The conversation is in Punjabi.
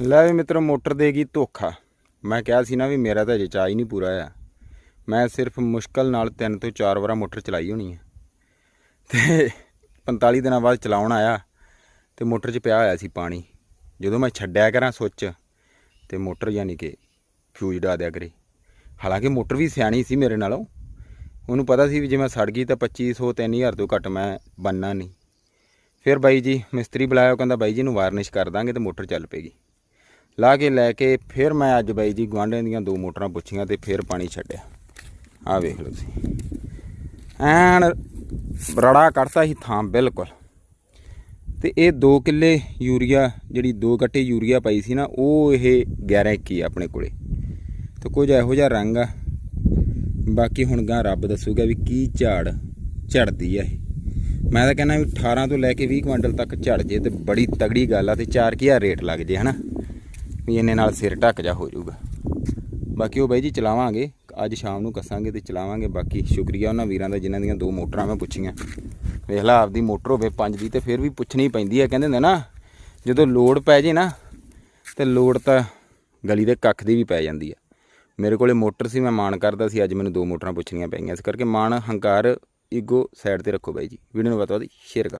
ਲੈ ਵੀ ਮਿੱਤਰੋ, ਮੋਟਰ ਦੇਗੀ ਧੋਖਾ। ਮੈਂ ਕਿਹਾ ਸੀ ਨਾ ਵੀ ਮੇਰਾ ਤਾਂ ਅਜੇ ਚਾਹ ਹੀ ਨਹੀਂ ਪੂਰਾ ਆ ਮੈਂ ਸਿਰਫ ਮੁਸ਼ਕਲ ਨਾਲ ਤਿੰਨ ਤੋਂ ਚਾਰ ਵਾਰਾਂ ਮੋਟਰ ਚਲਾਈ ਹੋਣੀ ਹੈ ਤੇ 45 ਦਿਨਾਂ ਬਾਅਦ ਚਲਾਉਣ ਆਇਆ ਤੇ ਮੋਟਰ 'ਚ ਪਿਆ ਹੋਇਆ ਸੀ ਪਾਣੀ। ਜਦੋਂ ਮੈਂ ਛੱਡਿਆ ਕਰਾਂ ਸੁੱਚ ਤੇ ਮੋਟਰ ਯਾਨੀ ਕਿ ਫਿਊਜ਼ ਡਾ ਦਿਆ ਕਰੇ। ਹਾਲਾਂਕਿ ਮੋਟਰ ਵੀ ਸਿਆਣੀ ਸੀ ਮੇਰੇ ਨਾਲੋਂ। ਉਹਨੂੰ ਪਤਾ ਸੀ ਵੀ ਜੇ ਮੈਂ ਸੜ ਗਈ ਤਾਂ 2500 3000 ਤੋਂ ਘੱਟ ਮੈਂ ਬੰਨਾ ਨਹੀਂ। ਫਿਰ ਬਾਈ ਜੀ, ਮਿਸਤਰੀ ਬੁਲਾਇਆ, ਉਹ ਕਹਿੰਦਾ ਬਾਈ ਜੀ ਨੂੰ ਵਾਰਨਿਸ਼ ਕਰ ਦਾਂਗੇ ਤੇ ਮੋਟਰ ਚੱਲ ਪੇਗੀ। ਲਾ ਕੇ, ਲੈ ਕੇ ਫਿਰ ਮੈਂ ਅੱਜ ਬਾਈ ਜੀ ਗੁਆਂਢੀਆਂ ਦੀਆਂ ਦੋ ਮੋਟਰਾਂ ਪੁੱਛੀਆਂ ਤੇ ਫਿਰ ਪਾਣੀ ਛੱਡਿਆ। ਆ ਵੇਖ ਲਓ ਤੁਸੀਂ। ਐਨ ਰੜਾ ਕੱਢਤਾ ਸੀ ਥਾਂ ਬਿਲਕੁਲ। ਤੇ ਇਹ 2 ਕਿੱਲੇ ਯੂਰੀਆ, ਜਿਹੜੀ 2 ਗੱਟੇ ਯੂਰੀਆ ਪਾਈ ਸੀ ਨਾ, ਉਹ ਇਹ 11 21 ਆ ਆਪਣੇ ਕੋਲੇ। ਤੇ ਕੁਝ ਇਹੋ ਜਿਹਾ ਰੰਗ ਆ। ਬਾਕੀ ਹੁਣ ਗਾਂ ਰੱਬ ਦੱਸੂਗਾ ਵੀ ਕੀ ਝਾੜ ਝੜਦੀ ਆ ਇਹ। ਮੈਂ ਤਾਂ ਕਹਿੰਦਾ ਵੀ 18 ਤੋਂ ਲੈ ਕੇ 20 ਕੁਇੰਟਲ ਤੱਕ ਝੜ ਜੇ ਤੇ ਬੜੀ ਤਗੜੀ ਗੱਲ ਆ ਤੇ 4000 ਰੇਟ ਲੱਗ ਜੇ, ਹਨਾ? ਵੀ ਇੰਨੇ ਨਾਲ ਸਿਰ ਢੱਕ ਜਾ ਹੋ ਜਾਊਗਾ। ਬਾਕੀ ਉਹ ਬਾਈ ਜੀ ਚਲਾਵਾਂਗੇ, ਅੱਜ ਸ਼ਾਮ ਨੂੰ ਕੱਸਾਂਗੇ ਤੇ ਚਲਾਵਾਂਗੇ। ਬਾਕੀ ਸ਼ੁਕਰੀਆ ਉਹਨਾਂ ਵੀਰਾਂ ਦਾ ਜਿਨ੍ਹਾਂ ਦੀਆਂ ਦੋ ਮੋਟਰਾਂ ਮੈਂ ਪੁੱਛੀਆਂ। ਵੇਖ ਲਾ ਆਪਦੀ ਮੋਟਰ ਹੋਵੇ ਪੰਜ ਦੀ ਤੇ ਫਿਰ ਵੀ ਪੁੱਛਣੀ ਪੈਂਦੀ ਆ, ਕਹਿੰਦੇ ਹੁੰਦੇ ਨਾ, ਜਦੋਂ ਲੋੜ ਪੈ ਜੇ ਨਾ, ਤੇ ਲੋੜ ਤਾਂ ਗਲੀ ਦੇ ਕੱਖ ਦੀ ਵੀ ਪੈ ਜਾਂਦੀ ਆ। ਮੇਰੇ ਕੋਲੇ ਮੋਟਰ ਸੀ, ਮੈਂ ਮਾਣ ਕਰਦਾ ਸੀ, ਅੱਜ ਮੈਨੂੰ ਦੋ ਮੋਟਰਾਂ ਪੁੱਛਣੀਆਂ ਪਈਆਂ। ਇਸ ਕਰਕੇ ਮਾਣ, ਹੰਕਾਰ, ਈਗੋ ਸਾਈਡ ਤੇ ਰੱਖੋ ਬਾਈ ਜੀ। ਵੀਡੀਓ ਨੂੰ ਵੱਧ ਤੋਂ ਵੱਧ ਸ਼ੇਅਰ ਕਰੋ।